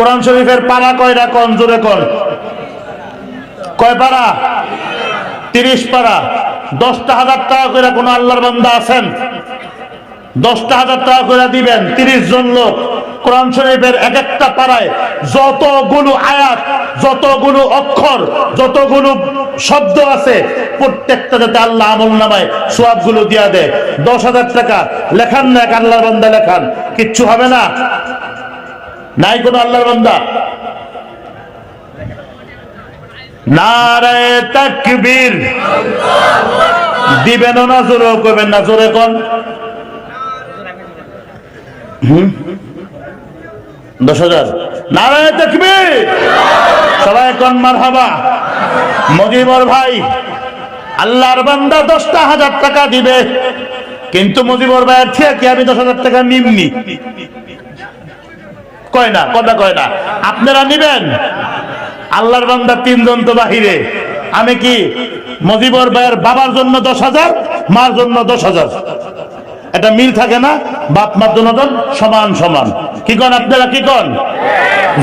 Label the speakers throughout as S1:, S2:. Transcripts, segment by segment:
S1: কোরআন শরীফের পারা কয়টা কন? জোরে কন। কয় পারা তিরিশ পারা দশটা হাজার টাকা করে কোন আল্লাহর বান্দা আছেন? দশটা হাজার টাকা করে দিবেন তিরিশ জন লোক। কোরআন শরীফের এক একটা পাড়ায় যতগুলো আয়াত, যতগুলো অক্ষর, যতগুলো শব্দ আছে, প্রত্যেকটা যাতে আল্লাহ আমল নামায়, সোয়াবগুলো দিয়া দেয়। দশ হাজার টাকা লেখান না এক আল্লাহর বান্দা লেখান। কিচ্ছু হবে না। নাই কোনো আল্লাহর বান্দা। নারায় তাকবীর। দিবেন না, জোরে না, জোরে কোন। দশ হাজার। নারায় সবাই মজিবর ভাই, আল্লাহর বান্দা দশটা হাজার টাকা দিবে। কিন্তু মজিবর ভাইয়ের থেকে আমি দশ হাজার টাকা নিমনি। কয় না, কথা কয় না। আপনারা নিবেন। আল্লাহর বান্দা তিনজন তো বাহিরে। আমি কি মজিবর ভাইয়ের বাবার জন্য দশ হাজার, মার জন্য দশ হাজার? এটা মিল থাকে না? বাপ, মার দুজন সমান সমান। কি কন আপনারা, কি কন?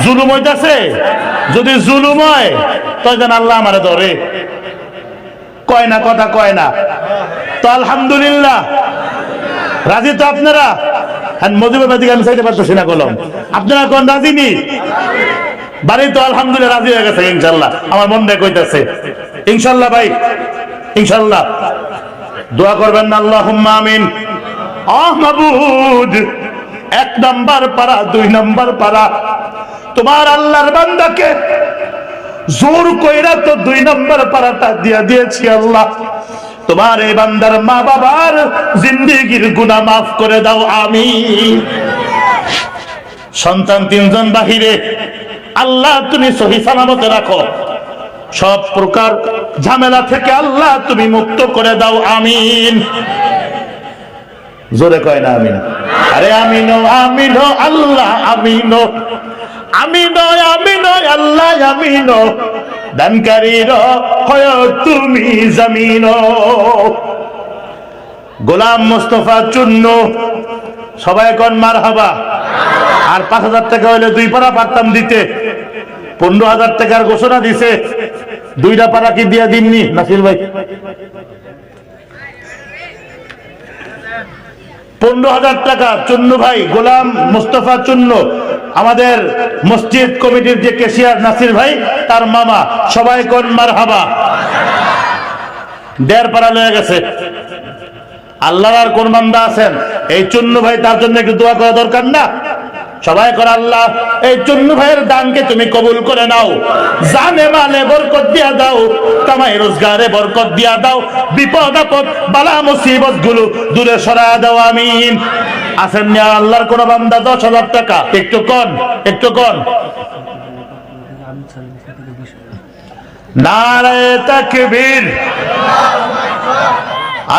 S1: জুলুম হইতাছে? যদি জুলুম হয়, তো যেন আল্লাহ আমারে ধরে। কয় না, কথা কয় না। তো আলহামদুলিল্লাহ। রাজি তো আপনারা? হ্যাঁ ইনশাল্লাহ। দিয়ে করবেন আল্লাহ আমিন। আহ এক নাম্বার পারা দুই নাম্বার পারা তোমার আল্লাহর বান্দাকে জোর কইরা তো দুই নম্বর পারাটা দিয়া দিয়েছি আল্লাহ। তোমার এই বান্দার মা বাবার জিন্দিগির গুনাহ মাফ করে দাও আমি সন্তান তিনজন বাহিরে, আল্লাহ তুমি সহি সালামতে রাখো। সব প্রকার ঝামেলা থেকে আল্লাহ তুমি মুক্ত করে দাও, আমিন। জোরে কয় না, আমিন। আরে আমিন আমিন, আল্লাহ আমিন। আমিন আমিন, আল্লাহ আমিন। দানকারীর হয় তুমি জামিন। গোলাম মোস্তফা চূন্য সবাই কন মার হাবা আর পাঁচ হাজার টাকা হইলে দুই পারা পারতাম দিতে। পনেরো হাজার টাকার ঘোষণা দিছে। দুইটা পারা কি দিয়া দিননি? নাসির ভাই। পনেরো হাজার টাকা চুন্ন ভাই, গোলাম মুস্তফা চুন্ন আমাদের মসজিদ কমিটির যে কেশিয়ার নাসির ভাই, তার মামা, সবাই কোন মার হাবা দেড় পাড়া লয়ে গেছে। আল্লাহর আর কোন বান্দা আছেন? এই চুন্ন ভাই তার জন্য একটু দোয়া করা দরকার না? সবাই করে, আল্লাহ, এই চুন্নু ভাইয়ের দানকে তুমি কবুল করে নাও। জানে মালে বরকত দিয়া দাও, কামাই রোজগারে বরকত দিয়া দাও। বিপদ আপদ, বালা মুসিবতগুলো দূরে সরা দাও, আমিন। আছেন না আল্লাহর কোন বান্দা দশ হাজার টাকা? একটু কন একটু কন।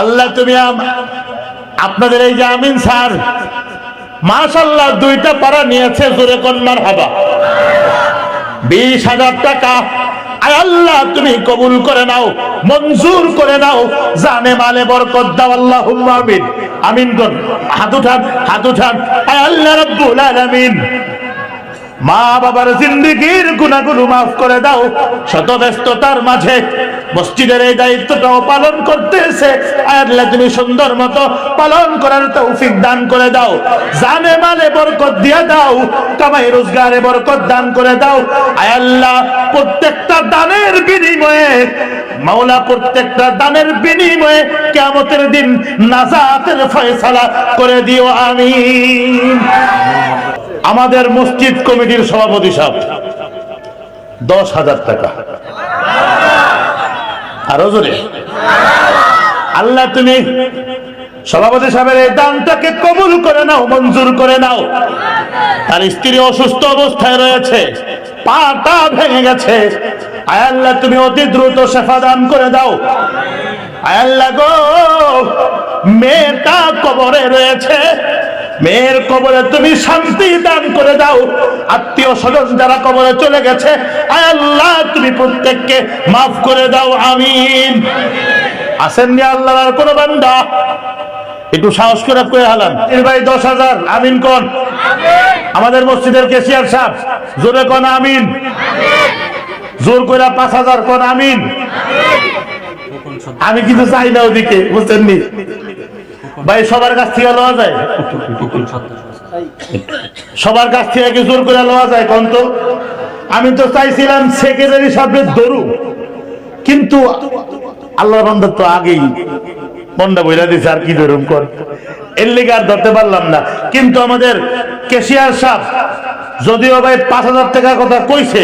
S1: আল্লাহ তুমি আপনাদের এই যে আমিন স্যার মাশাল্লাহ দুইটা পারা নিয়েছে জোরে কন্যার হাবা। বিশ হাজার টাকা। আয় আল্লাহ, তুমি কবুল করে নাও, মঞ্জুর করে নাও, জানে মালে বরকত দাও আল্লাহ আমিন। গন হাত উঠান হাত উঠান। আয় আল্লাহ রব্বুল আলামিন। মা বাবার জিন্দিগির গুণাগুলো মাফ করে দাও। শত ব্যস্ততার মাঝে মসজিদের এই দায়িত্বটাও পালন করতেছে। আল্লাহ তুমি সুন্দর মতো পালন করার তৌফিক দান করে দাও। জানে মালে বরকত দিয়ে দাও। কামাই রোজগারে বরকত দান করে দাও। আয় আল্লাহ, প্রত্যেকটা দানের বিনিময়ে, মাওলা প্রত্যেকটা দানের বিনিময়ে কেমতের দিন নাজাতের ফয়সালা করে দিও, আমিন। আমাদের মসজিদ কমিটির সভাপতি সাহেব, দশ হাজার টাকা। আরও জোরে। আল্লাহ তুমি সভাপতি সাহেবের এই দানটাকে কবুল করে নাও, মঞ্জুর করে নাও। তার স্ত্রী অসুস্থ অবস্থায় রয়েছে পাটা ভেঙে গেছে। আয় আল্লাহ, তুমি অতি দ্রুত সেফা দান করে দাও। আয় আল্লাহ গো, মেয়েটা কবরে রয়েছে। মেয়ের কবরে তুমি শান্তি দান করে দাও। আত্মীয় স্বজন যারা কবরে চলে গেছে আল্লাহ, তুমি প্রত্যেককে মাফ করে দাও, আমিন। আসেন আসেননি আল্লাহর কোন বান্দা? একটু সাহস করে করে হালান। এর ভাই দশ হাজার, আমিন কোন। আমাদের মসজিদের কেশিয়ার সাহেব, জোরে কোন, আমিন। জোর করে পাঁচ হাজার কোন, আমিন। আমি কিন্তু চাই না ওদিকে, বুঝছেন নি? ভাই, সবার কাছ থেকে লওয়া যায়? সবার কাছ থেকে কি জোর করে লওয়া যায় কন্ত আমি তো চাইছিলাম সেক্রেটারি সাহেবের দরু কিন্তু আল্লাহ বান্দা তো আগেই বন্ডা বইলা দিছে, আর কি ধরুন কর এর লিগে আর ধরতে পারলাম না। কিন্তু আমাদের কেশিয়ার সাহেব, যদিও ভাই পাঁচ হাজার টাকার কথা কইছে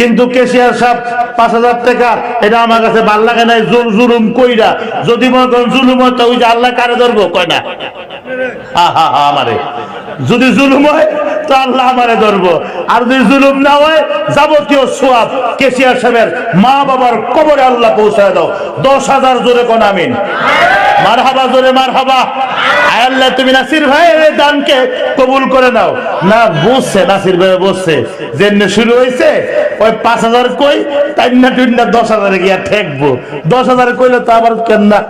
S1: কিন্তু কেশিয়ার সাহেব পাঁচ হাজার টাকা, এটা আমার কাছে ভালো লাগে নাই জোর জুলুম কইরা। যদি মনে করেন জুলুম হয় ওই যে আল্লাহ কারে ধরবো? কয় না? হা হা হা, আমারে। যদি জুলুম হয় তো আল্লাহ আমারে আর যদি জুলুম না হয়, যাবতীয় সোয়াব সাহেবের মা বাবার কবরে আল্লাহ পৌঁছায় দাও। দশ হাজার জোরে কোন আমিন? মার হাবা জোরে মার হাবা আয় আল্লাহ, তুমি নাসির ভাই এই দানকে কবুল করে নাও। না বুঝছে নাসির ভাই বুঝছে যেমনি শুরু হয়েছে, ওই পাঁচ হাজার কই তাই না তুই না দশ হাজারে গিয়া ঠেকবো। দশ হাজারে কইলে তো আবার কেন না?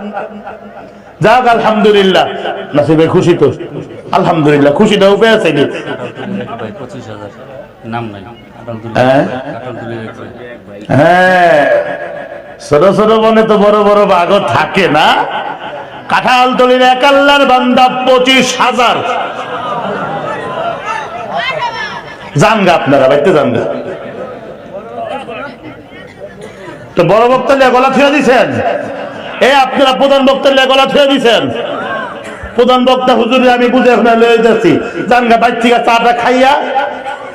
S1: যাক, আলহামদুলিল্লাহ। ভাই খুশি তো। আলহামদুলিল্লাহ কি
S2: পঁচিশ হাজার নাম নাই আটাল
S1: হ্যাঁ? হ্যাঁ। ছোট ছোট মনে তো বড় বড় বাঘ থাকে না। কাঁঠাল তলির একাল্লার বান্দা পঁচিশ হাজার। আপনারা জানগা। তো বড় বক্তা গলা থুয়ে দিছেন? এ, আপনারা প্রধান বক্তা লিয়া গলা থুয়ে দিছেন। প্রধান বক্তা হুজুরে, আমি বুঝে এখন লয়ে যাচ্ছি। জানগা থেকে চাটা খাইয়া,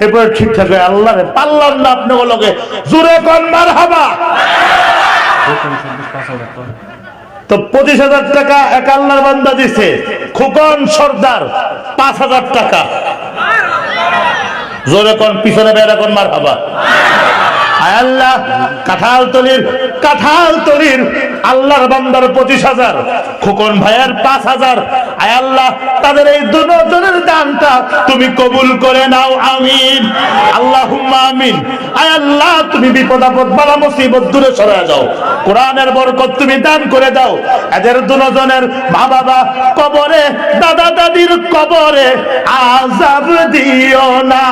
S1: এরপরে ঠিকঠাক হয়ে আল্লাহ পারলাম না আপনার লোকে। কন মার হাবা
S2: তো
S1: পঁচিশ হাজার টাকা এক আল্লাহর বান্দা দিছে। খুকন সর্দার, পাঁচ হাজার টাকা। জোরে কন, পিছনে বেড়া কোন মার হাবা আয় আল্লাহ কাঁঠাল তলির কাঁঠাল তলির আল্লাহর বান্দার পঁচিশ হাজার, খোকন ভাইয়ের পাঁচ হাজার। আয় আল্লাহ তাদের এই দুজনের দানটা তুমি কবুল করে নাও, আমিন। আল্লাহ আমিন। আয় আল্লাহ তুমি বিপদ আপদ বালা মুসিবত দূরে সরে যাও কোরআনের বরকত তুমি দান করে দাও। এদের দুজনের মা বাবা কবরে দাদা দাদির কবরে আজাব দিও না।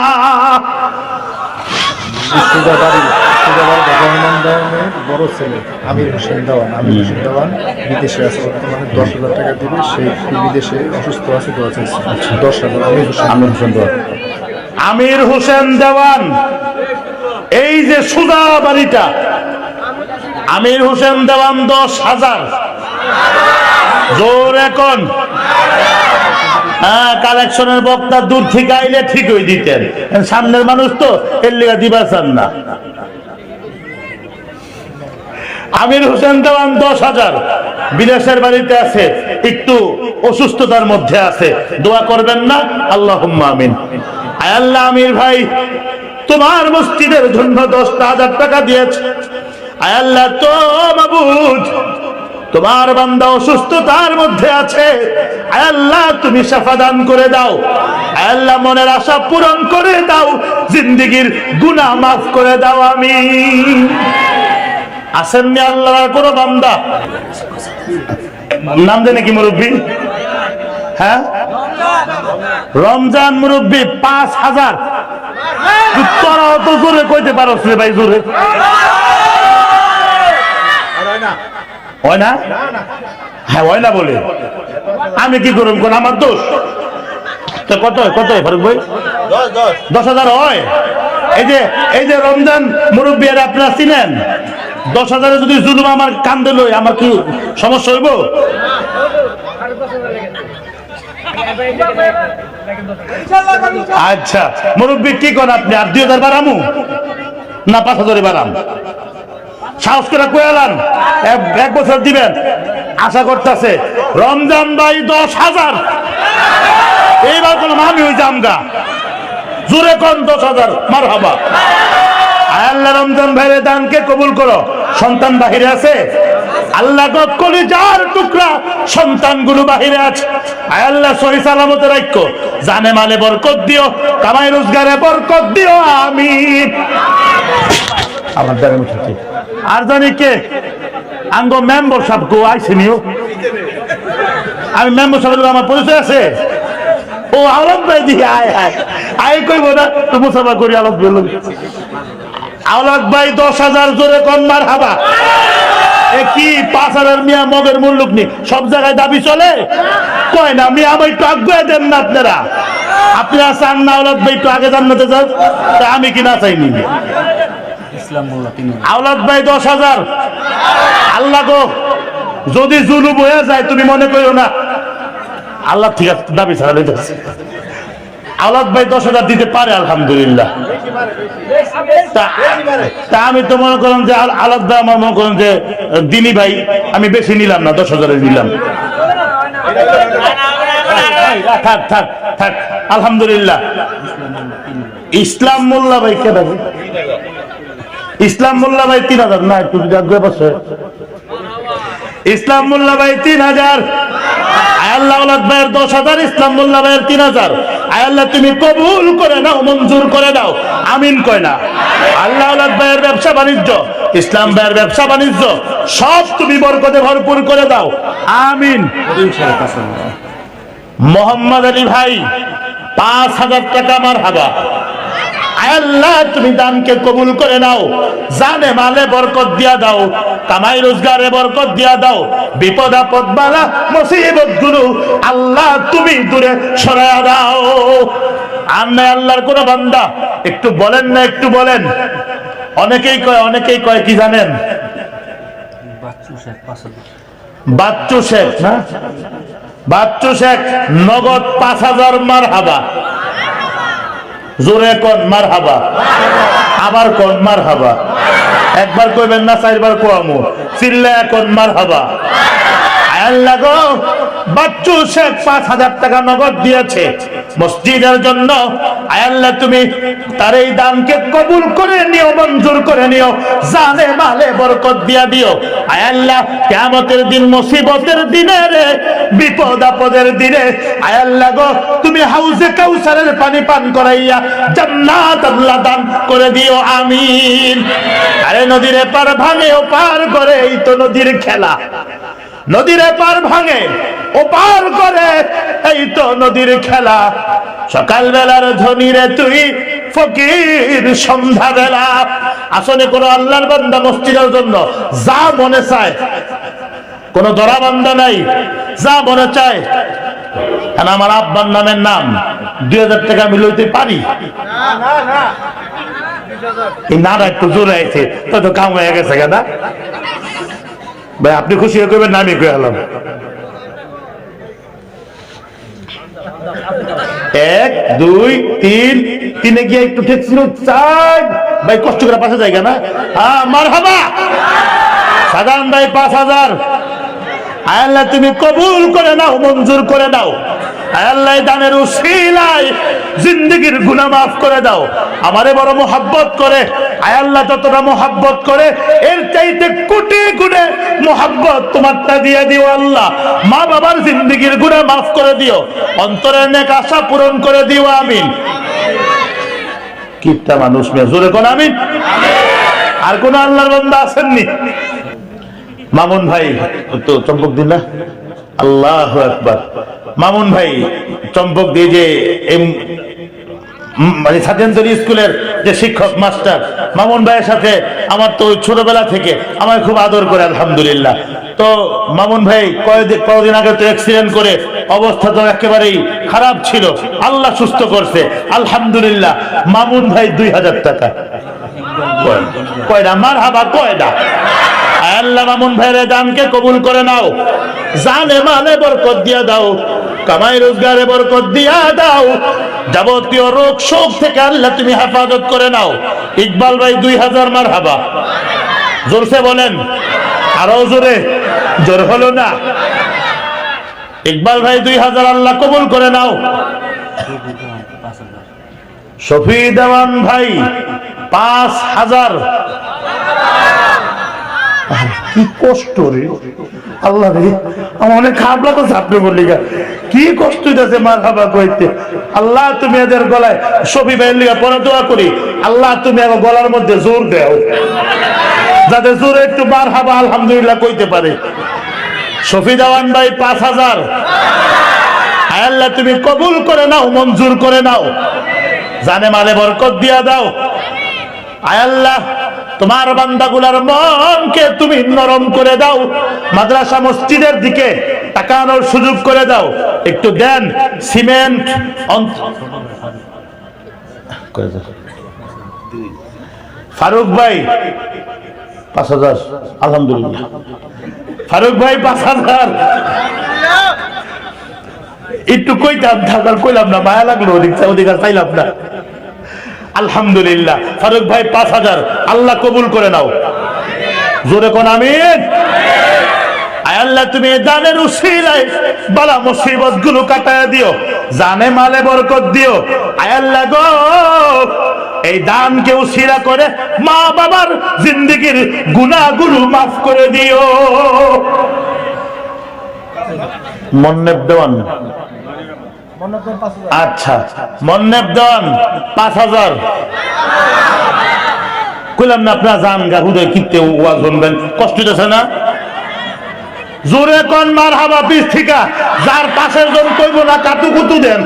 S3: সুজাবাড়ি সুজাবাড়ি রহমান দেওয়ানের বড় ছেলে আমির হোসেন দেওয়ান আমির হোসেন দেওয়ান বিদেশে আছে বর্তমানে দশ হাজার টাকা দিবে। বিদেশে অসুস্থ আছে দশ হাজার আমির হোসেন আমির হোসেন দেওয়ান।
S1: আমির হোসেন দেওয়ান এই যে সুদা বাড়িটা আমির হোসেন দেওয়ান দশ হাজার। জোর এখন। হ্যাঁ কালেকশনের বক্তা দূর থেকে আইলে ঠিক হয়ে দিতেন সামনের মানুষ তো এর লিগা দিবা চান না। আমির হোসেন দেওয়ান দশ হাজার। বিদেশের বাড়িতে আছে, একটু অসুস্থতার মধ্যে আছে। দোয়া করবেন না? আল্লাহ আমিন। আল্লাহ আমির ভাই, তোমার মসজিদের জন্য দশটা হাজার টাকা দিয়েছে। আয় আল্লাহ তো মাবুদ তোমার বান্দা অসুস্থতার মধ্যে আছে। আল্লাহ, তুমি সাফা দান করে দাও। আল্লাহ, মনের আশা পূরণ করে দাও। জিন্দিগির গুনাহ মাফ করে দাও আমি আসেননি আল্লাহর কোন বান্দা? নাম জানে কি মুরব্বী? হ্যাঁ? রমজান মুরব্বী, পাঁচ হাজার। তোরা অত জোরে কইতে পারো ভাই, জোরে। হয় না? হ্যাঁ হয় না বলে। আমি কি করুন কোন? আমার দোষ। তো কত কত ফারুক ভাই? দশ হাজার হয়? এই যে এই যে রমজান মুরব্বী আর আপনারা চিনেন? দশ হাজারে যদি জুলুম আমার কান্দে লই আমার কি সমস্যা হইব? আচ্ছা মুরব্বী কি করেন আপনি? আর দুই হাজার বাড়ামু? না পাঁচ হাজারে বাড়াম? সাহস করে কয়ালান এক বছর দিবেন। আশা করতেছে, রমজান ভাই দশ হাজার। এইবার কোনো আমি ওই জামগা জোরে কন দশ হাজার মার হাবা আল্লাহ রমজান ভাইয়ের দানকে কবুল করো। সন্তান বাহিরে আছে। আল্লাহ গকলি যার টুকরা, সন্তানগুলো বাহিরে আছে। আয় আল্লাহ সহি সালামতে রাখো জানে মালে বরকত দিও, কামাই রোজগারে বরকত দিও আমি আমার দ্বারা মুঠি আর জানি কে? আঙ্গ মেম্বার সাহেব গো আইসিনিও আমি মেম্বার সাহেব আমার পরিচয় আছে? ও আওলাদ ভাই দিয়ে আয় আয়। আয় কইব না তো মুসাফা করি আলাদ বলল আওলাদ ভাই, দশ হাজার জোরে কম মার হাবা কি, পাঁচ হাজার মিয়া মগের মূল্যক নি? সব জায়গায় দাবি চলে? কয় না, মিয়া, আমার একটু আগ্রহ দেন না আপনারা। আপনারা চান না আওলাদ ভাই, একটু আগে জান্নাতে যান। তা আমি কি না চাইনি
S2: ইসলাম মোল্লা, তিন
S1: আওলাদ ভাই, দশ হাজার। আল্লাহ গো, যদি জুলুম হয়ে যায়, তুমি মনে করো না। আল্লাহ ঠিক আছে, দাবি ছাড়া দিতেছে আওলাদ ভাই, দশ হাজার দিতে পারে, আলহামদুলিল্লাহ। তা- আমি তো মনে করলাম যে, আল- আলাদ ভাই আমার মনে করেন যে, দিনী ভাই, আমি বেশি নিলাম না, দশ হাজারে নিলাম। থাক থাক থাক, আলহামদুলিল্লাহ। ইসলাম মোল্লা ভাই কে ইসলাম মোল্লা ভাই তিন হাজার। না, একটু বসে। ইসলাম মোল্লা ভাই তিন হাজার। ইসলাম মোল্লা তিন হাজার। তুমি আমিন আল্লাহ ব্যবসা বাণিজ্য ব্যবসা বাণিজ্য, সব ভরপুর করে দাও। আমিন। মোহাম্মদ আলী ভাই, পাঁচ হাজার টাকা আমার হাবা। আল্লাহ তুমি দানকে কবুল করে নাও। জানে মালে বরকত দিয়া দাও কামাই রোজগারে বরকত দিয়া দাও বিপদ আপদ বালা মুসিবতগুলো আল্লাহ তুমি দূরে সরায়া দাও। আর নাই আল্লাহর কোন বান্দা। একটু বলেন না একটু বলেন। অনেকেই কয় অনেকেই কয় কি জানেন?
S2: শেখ
S1: বাচ্চু শেখ না? বাচ্চু শেখ নগদ পাঁচ হাজার মার হাবা জোরে কন মার হাবা আবার কন মার হাবা একবার কইবেন না, চারবার কোয়ামু চিল্লা কন মার হাবা বাচ্চু শেখ পাঁচ হাজার টাকা নগদ দিয়েছে। মসজিদের জন্য। আয়াল্লাহ তুমি তার এই দানকে কবুল করে নিও, মঞ্জুর করে নিও, জানে মালে বরকত দিয়া দিও। আয়াল্লাহ কেমতের দিন মুসিবতের দিনে রে, বিপদ আপদের দিনে। আয়াল্লাহ গো, তুমি হাউজে কাউসারের পানি পান করাইয়া জান্নাত আল্লাহ দান করে দিও, আমিন। আরে নদীর পার ভাঙে ও পার করে এই তো নদীর খেলা। নদীর পার ভাঙে ও পার করে। এই তো নদীর খেলা। সকাল বেলার ধনীরে তুই ফকির সন্ধ্যা বেলা আসনে কোনো আল্লাহর বান্দা মসজিদের জন্য যা মনে চায়, কোন দরা বান্দা নাই, যা মনে চায়। আর আমার আব্বার নামের নাম? দুই হাজার টাকা আমি লইতে পারি? এই নাটা একটু জোরে আছে তো কাম হয়ে গেছে কেনা? ভাই, আপনি খুশি হয়ে করবেন আমি কয়ে আলাম। এক, দুই, তিন, তিনে গিয়ে একটু ঠেকছিল চার ভাই, কষ্ট করে পাশে জায়গা না? হ্যাঁ মার হাবা সাধারণ ভাই, পাঁচ হাজার। আল্লাহ, তুমি কবুল করে নাও, মঞ্জুর করে দাও আল্লাহ দানের উসিলায় জিন্দগির গুনাহ মাফ করে দাও। আমারে বড় মোহাব্বত করে। আয়াল্লাহ যতটা মোহাব্বত করে, এর চাইতে কোটি গুণে মোহাব্বত তোমারটা দিয়ে দিও আল্লাহ। মা বাবার জিন্দগির গুনাহ মাফ করে দিও। অন্তরের নেক আশা পূরণ করে দিও, আমিন। কিপটা মানুষ মেয়ে, জোরে কোন আমিন? আর কোন আল্লাহর বান্দা আসেননি মামুন ভাই তো চম্পক দিন না। আল্লাহ একবার মামুন ভাই, চম্পক দিয়ে যে মানে ছাত্রান্তরী স্কুলের যে শিক্ষক মাস্টার, মামুন ভাইয়ের সাথে আমার তো ছোটবেলা থেকে আমার খুব আদর করে, আলহামদুলিল্লাহ। তো মামুন ভাই কয়েকদিন কয়েকদিন আগে তো অ্যাক্সিডেন্ট করে অবস্থা তো একেবারেই খারাপ ছিল। আল্লাহ সুস্থ করছে, আলহামদুলিল্লাহ। মামুন ভাই দুই হাজার টাকা। কয়- কয়টা মার হাবা কয়টা আল্লাহ মামুন ভাইয়ের দানকে কবুল করে নাও। জানে মালে বরকত দিয়া দাও, কামাই রোজগারে বরকত দিয়া দাও। যাবতীয় রোগ শোক থেকে আল্লাহ তুমি হেফাজত করে নাও। ইকবাল ভাই দুই হাজার মার হাবা জোরসে বলেন, আরও জোরে, জোর হলো না। ইকবাল ভাই দুই হাজার আল্লাহ কবুল করে নাও। শফি দেওয়ান ভাই পাঁচ হাজার কি কষ্ট রে? আল্লাহ রে, আমার অনেক খারাপ আপনি বললি কি কষ্ট হইতেছে মার কইতে আল্লাহ তুমি এদের গলায় শফি ভাইয়ের লিগা পরে দোয়া করি। আল্লাহ তুমি আমার গলার মধ্যে জোর দেও। যাতে জোরে একটু মার হাবা আলহামদুলিল্লাহ কইতে পারে। শফি দেওয়ান ভাই পাঁচ হাজার। আল্লাহ, তুমি কবুল করে নাও, মঞ্জুর করে নাও। জানে মালে বরকত দিয়া দাও। আয় আল্লাহ তোমার বান্দাগুলার মনকে তুমি নরম করে দাও, মাদ্রাসা মসজিদের দিকে তাকানোর সুযোগ করে দাও। একটু দেন, সিমেন্ট। ফারুক ভাই, পাঁচ হাজার, আলহামদুলিল্লাহ। ফারুক ভাই, পাঁচ হাজার। একটু কইতাম, থাকার কইলাম না, মায়া লাগল, ওদিক ওদিকে চাইলাম না। আলহামদুলিল্লাহ। ফারুক ভাই, পাঁচ হাজার। আল্লাহ কবুল করে নাও। জোরে কোন আমিন? আল্লাহ, তুমি উসিলায় মুসিবতগুলো কাটায় দিও। জানে মালে বরকত দিও। আয় আল্লাহ গো, এই দানকে উসিলা করে মা বাবার জিন্দগির গুনাহগুলো মাফ করে দিও। মন্নেব দেওয়ান। আচ্ছা মন্নেব দন পাঁচ হাজার। কইলাম না আপনার জান গা হুদয় কিনতে ওয়াজ শুনবেন। কষ্ট যাচ্ছে না? জোরে কন মার হাবা পিস ঠিকা। যার পাশের জন কইব না কাতু কুতু দেন।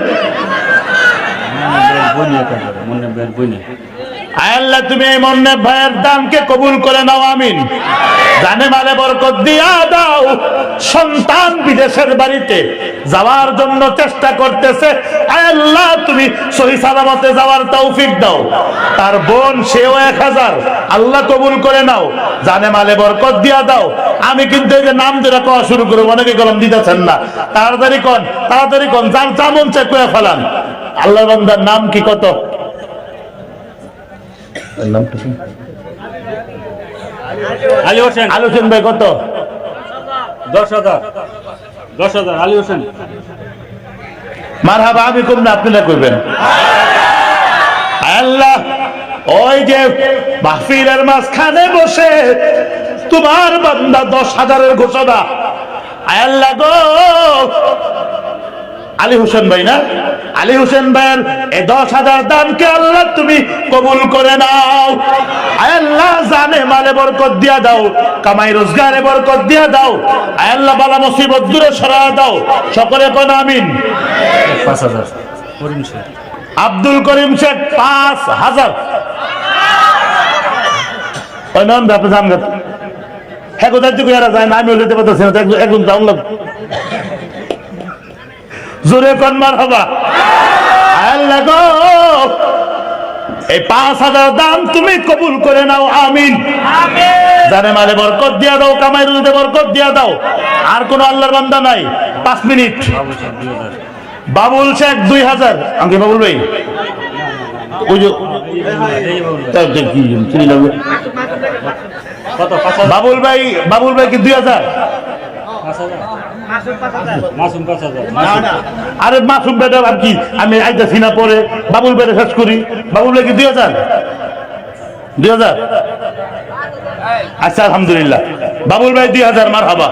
S2: বই নিয়ে মনে বই নিয়ে
S1: আল্লাহ, তুমি এই মন্নেব ভাইয়ের দানকে কবুল করে নাও, আমিন। জানে বরকত দিয়া দাও। সন্তান বিদেশের বাড়িতে যাওয়ার জন্য চেষ্টা করতেছে। আল্লাহ, তুমি সহি সালামতে যাওয়ার তৌফিক দাও। তার বোন, সেও এক হাজার। আল্লাহ কবুল করে নাও। জানে মালে বরকত দিয়া দাও। আমি কিন্তু এই যে নাম ধরে শুরু করব, অনেকে দিতেছেন না। তাড়াতাড়ি কন তাড়াতাড়ি কন, যার চামন চেক করে ফেলান। আল্লাহ বান্দার নাম কি কত? নামটা
S2: আলী হোসেন।
S1: ভাই কত?
S2: দশ হাজার। দশ হাজার। আলী হোসেন।
S1: মার হাবা আমি না আপনারা করবেন আল্লাহ ওই যে মাহফিলের মাঝখানে বসে তোমার বান্দা দশ হাজারের ঘোষণা। আয় আল্লাহ গো। আলী হোসেন ভাই না? আলী হোসেন ভাইয়ের এই দশ হাজার দানকে আল্লাহ তুমি কবুল করে নাও। আল্লাহ জানে মালে বরকত দিয়া দাও কামাই রোজগারে বরকত দিয়া দাও আল্লাহ বালা মুসিবত দূরে সরা দাও। সকলে কোন আমিন?
S2: পাঁচ হাজার। করিম শেখ।
S1: আব্দুল করিম শেখ পাঁচ হাজার। ওই ব্যাপার জান গেত হ্যাঁ কোথায় এরা যায় না আমিও যেতে পারতেছি না একজন- যাও জোরে কনমার হবা আল্লাহ গো এই পাঁচ হাজার দাম তুমি কবুল করে নাও আমিন। জানে মালে বরকত দিয়া দাও কামাই রুজিতে বরকত দিয়া দাও আর কোন আল্লাহর বান্দা নাই। পাঁচ মিনিট। বাবুল শেখ দুই হাজার। আঙ্কি বাবুল ভাই? বাবুল ভাই বাবুল ভাই কি দুই হাজার। আরে মাসুম বেটা আর কি? আমি আইতেছি না পরে। বাবুল ভাই শেষ করি। বাবুল কি দুই হাজার? দুই হাজার? আচ্ছা আলহামদুলিল্লাহ। বাবুল ভাই দুই হাজার মার হাবা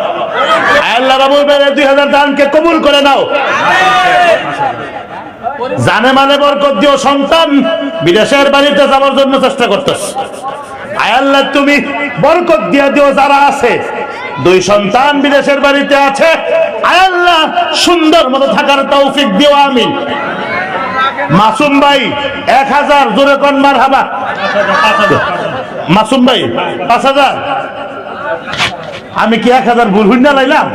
S1: আল্লাহ বাবুল ভাই দুই হাজার দানকে কবুল করে নাও। জানে মানে বরকত দিও সন্তান বিদেশের বাড়িতে যাওয়ার জন্য চেষ্টা করতেছ। আয়াল্লাহ তুমি বরকত দিয়ে দিও যারা আছে। দুই সন্তান বিদেশের বাড়িতে আছে। আয়াল্লাহ সুন্দর মতো থাকার তৌফিক দিও আমি মাসুম ভাই, এক হাজার, জোরে কন্যার হাবা মাসুম ভাই, পাঁচ হাজার। আমি কি এক হাজার ভুল হইনা লাইলাম?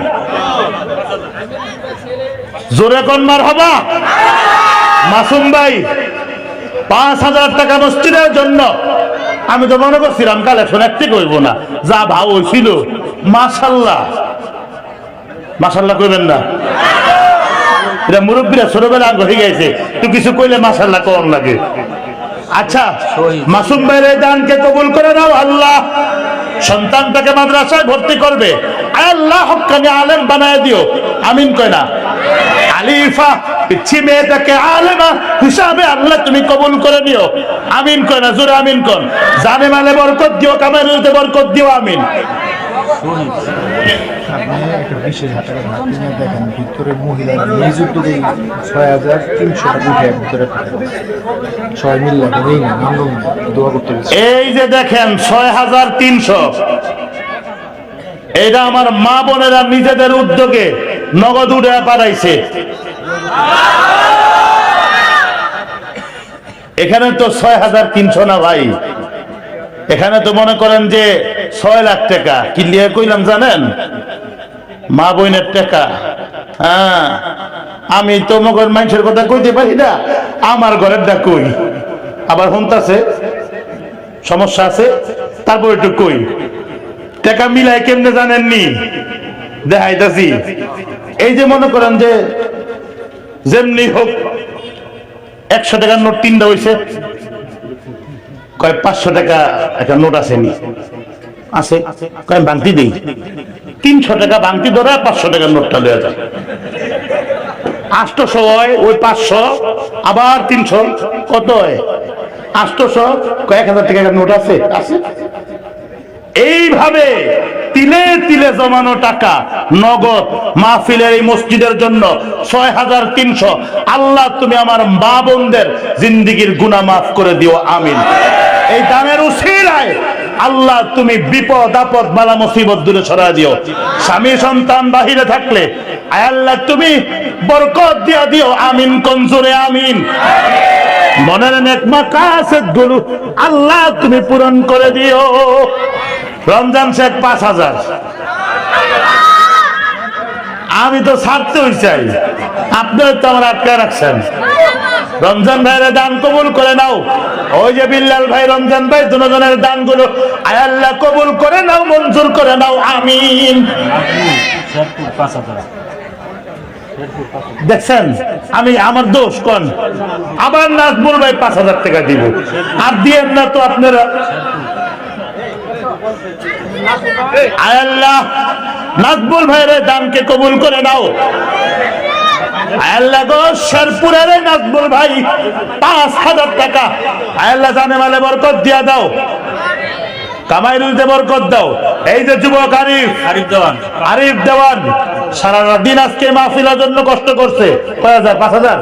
S1: জোরে কন্যার হবা মাসুম ভাই পাঁচ হাজার টাকা মসজিদের জন্য। আমি তো মনে করছিলাম কালেকশন একটি করব না। যা ভাও ছিল মাসাল্লাহ মাসাল্লাহ করবেন না। এটা মুরব্বীরা ছোটবেলা আগ্রহ হয়ে গেছে। তো কিছু কইলে মাসাল্লাহ কম লাগে। আচ্ছা মাসুম ভাইয়ের দানকে কবুল করে নাও আল্লাহ সন্তানটাকে মাদ্রাসায় ভর্তি করবে। আল্লাহ হকানি আলেম বানায় দিও। আমিন কয় না। আলিফা পিচ্ছি মেয়েটাকে আলেমা হিসাবে আল্লাহ তুমি কবুল করে নিও। আমিন কয় না, জোরে আমিন কন। জানে মানে বরকত দিও কামের বরকত দিও, আমিন।
S3: এই
S1: যে দেখেন, ছয় হাজার তিনশো। এটা আমার মা বোনেরা নিজেদের উদ্যোগে নগদ উঠে পাঠাইছে। এখানে তো ছয় হাজার তিনশো না ভাই। এখানে তো মনে করেন যে ছয় লাখ টাকা। কি কইলাম, জানেন? মা বোনের টাকা। হ্যাঁ। আমি তো মগর মানুষের কথা কইতে পারি না, আমার ঘরের ডা কই? আবার হন্তাছে সমস্যা আছে? তারপর একটু কই। টাকা মিলাই কেমনে জানেননি? দেখাইতাছি। এই যে মনে করেন যে যেমনি হোক, একশো টাকার নোট তিনটা হয়েছে কয়, পাঁচশো টাকা একটা নোট আসেনি আছে। কয় বাংতি দিই। তিনশো টাকা বাংতি ধরে, পাঁচশো টাকার নোটটা দেওয়া যায় আটশো হয়, ওই পাঁচশো, আবার তিনশো, কত হয়? আটশো কয়েক হাজার টাকা নোট আছে? আছে। এইভাবে তিলে তিলে জমানো টাকা, নগদ মাহফিলের এই মসজিদের জন্য ছয় হাজার তিনশো। আল্লাহ, তুমি আমার মা বোনদের জিন্দিগির গুণা মাফ করে দিও, আমিন। এই দানের উসিলায় আল্লাহ, তুমি বিপদ, আপদ বালা মুসিবত দূরে সরা দিও। স্বামী সন্তান বাহিরে থাকলে, আয় আল্লাহ, তুমি বরকত দিয়া দিও, আমিন কঞ্জুরে আমিন। মনের নেকমা কাসেরগুলো আল্লাহ, তুমি পূরণ করে দিও। রমজান শেখ পাঁচ হাজার। আমি তো ছাড়তেই চাই। আপনার তো আমার আটকে রাখছেন। রমজান ভাইয়ের দান কবুল করে নাও। ওই যে বিল্লাল ভাই, রমজান ভাই, দুজনের দানগুলো আল্লাহ কবুল করে নাও, মঞ্জুর করে নাও।
S2: হাজার।
S1: দেখছেন? আমি, আমার দোষ কোন? আবার নাজমুল ভাই পাঁচ হাজার টাকা দিব। আর দিয়েন না তো আপনারা। আল্লাহ নাজমুল ভাইয়ের দানকে কবুল করে নাও। আল্লাহ গো শেরপুরের এই ভাই পাঁচ হাজার টাকা। আল্লাহ জানে মালে বরকত দিয়া দাও। বরকত দাও। এই যে যুবক আরিফ
S2: আরিফ দেওয়ান।
S1: আরিফ দেওয়ান সারা দিন আজকে মাহফিলের জন্য কষ্ট করছে। কয় হাজার? পাঁচ হাজার?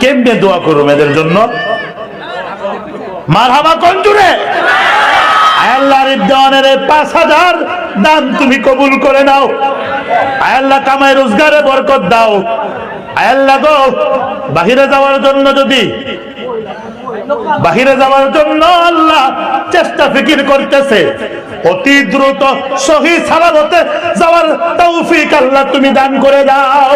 S1: কেমনে দোয়া করুম এদের জন্য? মারহাবা কোন জুড়ে? আল্লাহ আরিফ দেওয়ানের এই পাঁচ হাজার দান তুমি কবুল করে নাও। আল্লাহ কামাই রোজগারে বরকত দাও। আল্লাহ গো বাহিরে যাওয়ার জন্য যদি বাহিরে যাওয়ার জন্য আল্লাহ চেষ্টা ফিকির করতেছে অতি দ্রুত সহি সালামতে যাওয়ার তৌফিক আল্লাহ তুমি দান করে দাও।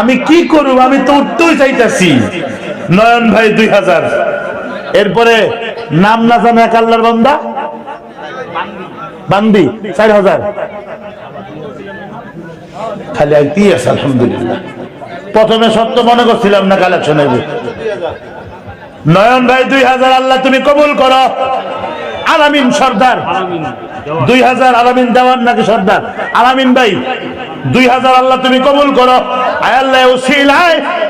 S1: আমি কি করব? আমি তো উঠতেই চাইতেছি। নয়ন ভাই দুই হাজার। এরপরে নাম না জানা এক আল্লাহর বান্দা? বান্দি, চার হাজার। খালি আর কি আছে, আলহামদুলিল্লাহ। প্রথমে সত্য মনে করছিলাম না কালেকশন নয়ন ভাই দুই হাজার, আল্লাহ তুমি কবুল করো। আলামিন সর্দার। দুই হাজার আলামিন দেওয়ান নাকি সর্দার? আলামিন ভাই, দুই হাজার আল্লাহ তুমি কবুল করো। আয় আল্লাহ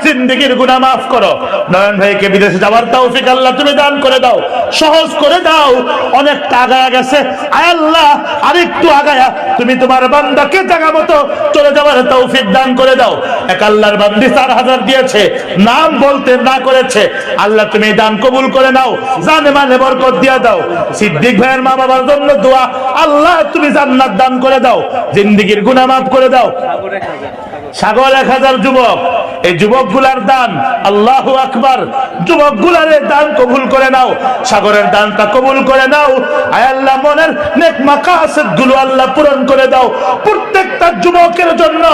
S1: জিন্দিগির গুনাহ মাফ করো। নয়ন ভাইকে বিদেশে যাওয়ার তৌফিক আল্লাহ তুমি দান করে দাও। সহজ করে দাও। অনেকটা আগায়া গেছে। আয় আল্লাহ, আরেকটু আগায়া। তুমি তোমার বান্দাকে জায়গা মতো চলে যাওয়ার তৌফিক দান করে দাও। এক আল্লাহর বান্দি চার হাজার দিয়েছে। নাম বলতে না করেছে। আল্লাহ তুমি দান কবুল করে নাও। জানে মানে বরকত দিয়া দাও। সিদ্দিক ভাইয়ের মা বাবার জন্য দোয়া। আল্লাহ তুমি জান্নাত দান করে দাও। জিন্দিগির গুনাহ মাফ করে দাও। সাগর এক হাজার যুবক। এই যুবকগুলার দান আল্লাহ আকবার। যুবকগুলার দান কবুল করে নাও। সাগরের দানটা কবুল করে নাও। আয় আল্লাহ মনের নেক মাকাসেদগুলো আল্লাহ পূরণ করে দাও। প্রত্যেকটা যুবকের জন্য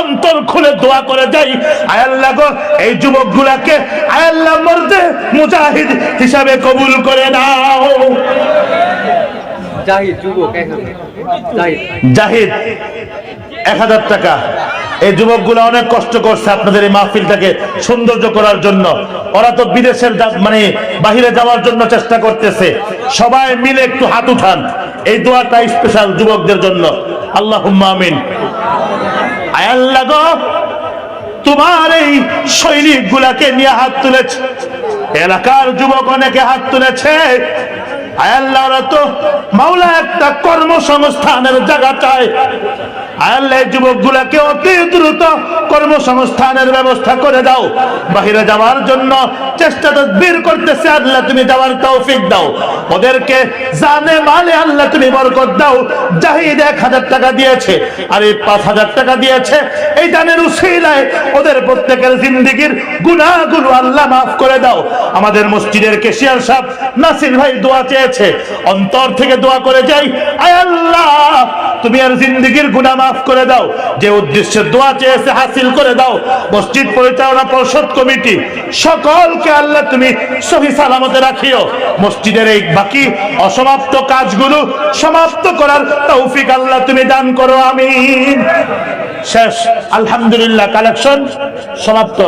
S1: অন্তর খুলে দোয়া করে যাই আয় আল্লাহ গো এই যুবক গুলাকে আয় আল্লাহ মর্দে মুজাহিদ হিসাবে কবুল করে নাও।
S4: জাহিদ যুবক জাহিদ
S1: এক হাজার টাকা। এই যুবকগুলো অনেক কষ্ট করছে আপনাদের এই মাহফিলটাকে সৌন্দর্য করার জন্য। ওরা তো বিদেশের মানে বাহিরে যাওয়ার জন্য চেষ্টা করতেছে। সবাই মিলে একটু হাত উঠান। এই দোয়াটা স্পেশাল যুবকদের জন্য। আল্লাহ আমিন তোমার এই সৈনিক গুলাকে নিয়ে হাত তুলেছে। এলাকার যুবক অনেকে হাত তুলেছে। আয় আল্লাহ তো মাওলা একটা কর্মসংস্থানের জায়গা চায়। আল্লাহ অতি দ্রুত কর্মসংস্থানের ব্যবস্থা করে দাও। বাহিরে যাওয়ার জন্য চেষ্টা তদবির করতেছে আল্লাহ, তুমি যাওয়ার তৌফিক দাও। ওদেরকে জানে মালে আল্লাহ, তুমি বরকত দাও। জাহিদ এক হাজার টাকা দিয়েছে, আর এই পাঁচ হাজার টাকা দিয়েছে। এই দানের ওদের প্রত্যেকের জিন্দিগির গুনাহগুলো আল্লাহ মাফ করে দাও। আমাদের মসজিদের কেশিয়ার সাহেব নাসির ভাই দোয়া চেয়েছে, অন্তর থেকে দোয়া করে যাই। আয় আল্লাহ, তুমি আর জিন্দিগির গুনাহ মাফ করে দাও। যে উদ্দেশ্যে দোয়া চেয়েছে হাসিল করে দাও। মসজিদ পরিচালনা পরিষদ কমিটি, সকলকে আল্লাহ তুমি সহি সালামতে রাখিও। মসজিদের এই বাকি অসমাপ্ত কাজগুলো সমাপ্ত করার তৌফিক আল্লাহ তুমি দান করো আমি শেষ। আলহামদুলিল্লাহ, কালেকশন সমাপ্ত।